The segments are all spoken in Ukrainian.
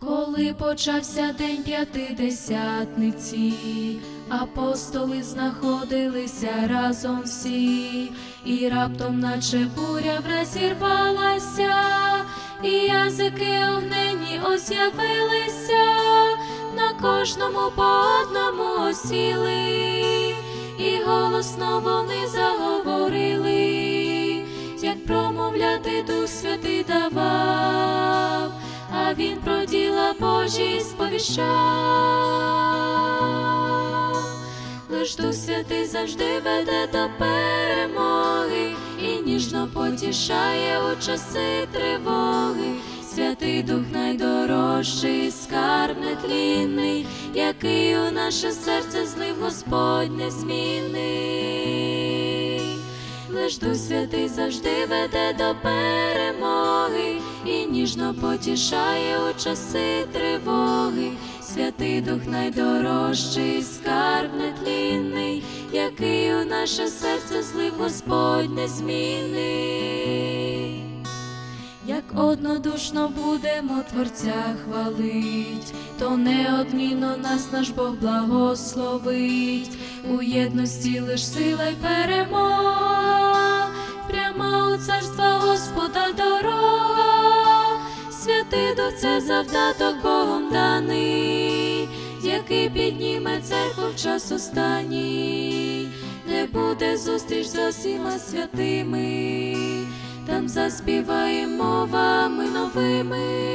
Коли почався день п'ятидесятниці, апостоли знаходилися разом всі, і раптом, наче буря розірвалася, і язики огнені ось явилися, на кожному по одному осіли, і голосно вони заговорили, як промовляти Дух Святий давав він про діла Божі сповіщав. Лиш Дух Святий завжди веде до перемоги і ніжно потішає у часи тривоги. Святий Дух найдорожчий, скарб нетлінний, який у наше серце злив Господь незмінний. Лиш Дух Святий завжди веде до перемоги і ніжно потішає у часи тривоги. Святий Дух найдорожчий, скарб нетлінний, який у наше серце злив Господь незмінний. Як однодушно будемо Творця хвалить, то неодмінно нас наш Бог благословить, у єдності лиш сила й перемога, прямо у царство Господа дорога, святий Дух це завдаток Богом даний, який підніме церкву в час останній, де буде зустріч з усіма святими там заспіваємо мовами новими.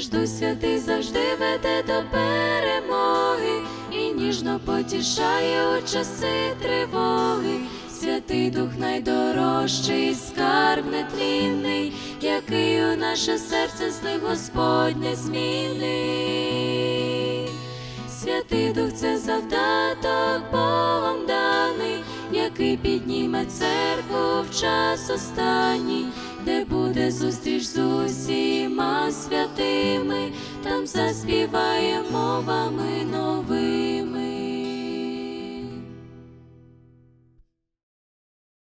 Лиш Дух Святий завжди веде до перемоги і ніжно потішає у часи тривоги. Святий Дух найдорожчий, скарб нетлінний, який у наше серце злив Господь незмінний. Святий Дух це завдаток підніме церкву в час останній, де буде зустріч з усіма святими, там заспіваємо вами мовами